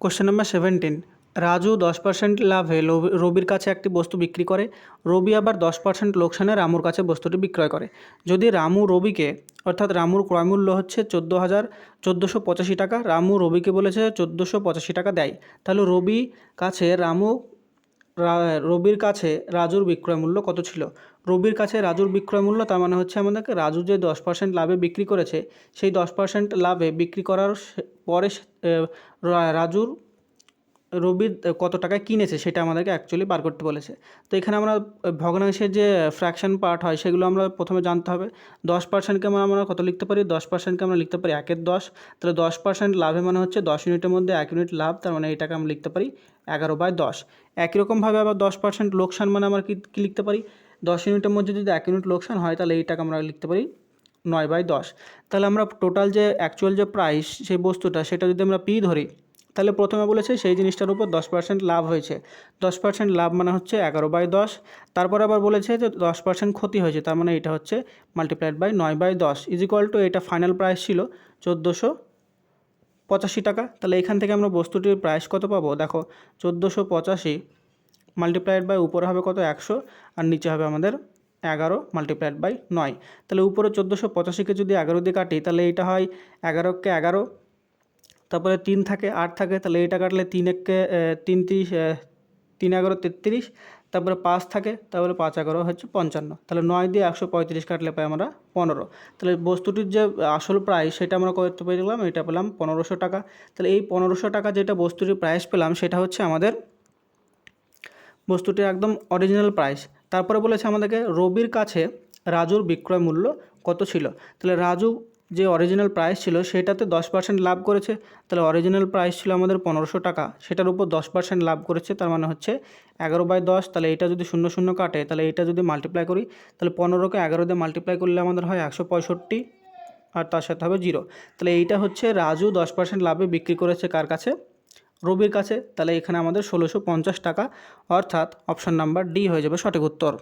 Question number seventeen Raju দশ percent লাভে রবির কাছে একটি বস্তু বিক্রি করে, রবি আবার দশ পার্সেন্ট লোকসানে রামুর কাছে বস্তুটি বিক্রয় করে। যদি রামু রবিকে, অর্থাৎ রামুর ক্রয়মূল্য হচ্ছে চোদ্দ হাজার চোদ্দোশো পঁচাশি টাকা, রামু রবিকে বলেছে চোদ্দোশো পঁচাশি টাকা দেয়, তাহলে রবি কাছে রামু রবির কাছে রাজুর বিক্রয় মূল্য কত ছিল? রবির কাছে রাজুর বিক্রয় মূল্য, তার মানে হচ্ছে আমাদেরকে রাজু যে দশ পার্সেন্ট লাভে বিক্রি করেছে, সেই দশ পার্সেন্ট লাভে বিক্রি করার পরে রাজুর রবির কত টাকায় কিনেছে সেটা আমাদেরকে অ্যাকচুয়ালি বার করতে বলেছে। তো এখানে আমরা ভগ্নাংশের যে ফ্র্যাকশন পার্ট হয় সেগুলো আমরা প্রথমে জানতে হবে। দশ পার্সেন্টকে আমরা আমরা কত লিখতে পারি? দশ পার্সেন্টকে আমরা লিখতে পারি একের দশ। তাহলে দশ পার্সেন্ট লাভে মানে হচ্ছে দশ ইউনিটের মধ্যে এক ইউনিট লাভ, তার মানে এটাকে আমরা লিখতে পারি এগারো বাই দশ। একই রকমভাবে আবার দশ পার্সেন্ট লোকসান মানে আমরা কী লিখতে পারি? দশ ইউনিটের মধ্যে যদি এক ইউনিট লোকসান হয়, তাহলে এইটাকে আমরা লিখতে পারি নয় বাই দশ। তাহলে আমরা টোটাল যে অ্যাকচুয়াল যে প্রাইস সেই বস্তুটা, সেটা যদি আমরা পি ধরি তাহলে প্রথমে বলেছে সেই জিনিসটার উপর দশ পার্সেন্ট লাভ হয়েছে। দশ পার্সেন্ট লাভ মানে হচ্ছে এগারো বাই দশ। তারপর আবার বলেছে যে দশ পার্সেন্ট ক্ষতি হয়েছে, তার মানে এটা হচ্ছে মাল্টিপ্লাইড বাই নয় বাই দশ। ইজ ইকুয়াল টু এটা ফাইনাল প্রাইস ছিল চোদ্দোশো পঁচাশি টাকা। তাহলে এখান থেকে আমরা বস্তুটির প্রাইস কত পাবো? দেখো, চোদ্দোশো পঁচাশি মাল্টিপ্লাইড বাই উপরে হবে কত? একশো। আর নিচে হবে আমাদের এগারো মাল্টিপ্লাইড বাই নয়। তাহলে উপরে চোদ্দোশো পঁচাশিকে যদি এগারো দিয়ে কাটি, তাহলে এটা হয় এগারোকে এগারো। তারপরে তিন থাকে, আট থাকে, তাহলে এটা কাটলে তিন এককে তিন তিরিশ তিন এগারো, তেত্রিশ, তারপরে পাঁচ থাকে, তারপরে পাঁচ এগারো হচ্ছে পঞ্চান্ন। তাহলে নয় দিয়ে একশো পঁয়ত্রিশ কাটলে পাই আমরা পনেরো। তাহলে বস্তুটির যে আসল প্রাইস সেটা আমরা করতে পেলাম এটা পেলাম পনেরোশো টাকা। তাহলে এই পনেরোশো টাকা যেটা বস্তুটির প্রাইস পেলাম সেটা হচ্ছে আমাদের বস্তুটির একদম অরিজিনাল প্রাইস তারপরে বলেছে আমাদেরকে রবির কাছে রাজুর বিক্রয় মূল্য কত ছিল? তাহলে রাজু যে অরিজিনাল প্রাইস ছিল সেটাতে দশ পার্সেন্ট লাভ করেছে, তাহলে অরিজিনাল প্রাইস ছিল আমাদের পনেরোশো টাকা, সেটার উপর দশ পার্সেন্ট লাভ করেছে, তার মানে হচ্ছে এগারো বাই দশ, তাহলে এটা যদি শূন্য শূন্য কাটে, তাহলে এটা যদি মাল্টিপ্লাই করি, তাহলে পনেরোকে এগারো দিয়ে মাল্টিপ্লাই করলে আমাদের হয় একশো পঁয়ষট্টি, আর তার সাথে হবে জিরো তাহলে এইটা হচ্ছে রাজু দশ পার্সেন্ট লাভে বিক্রি করেছে কার কাছে? রবির কাছে, তাহলে এখানে আমাদের ষোলোশো পঞ্চাশ টাকা, অর্থাৎ অপশান নাম্বার ডি হয়ে যাবে সঠিক উত্তর।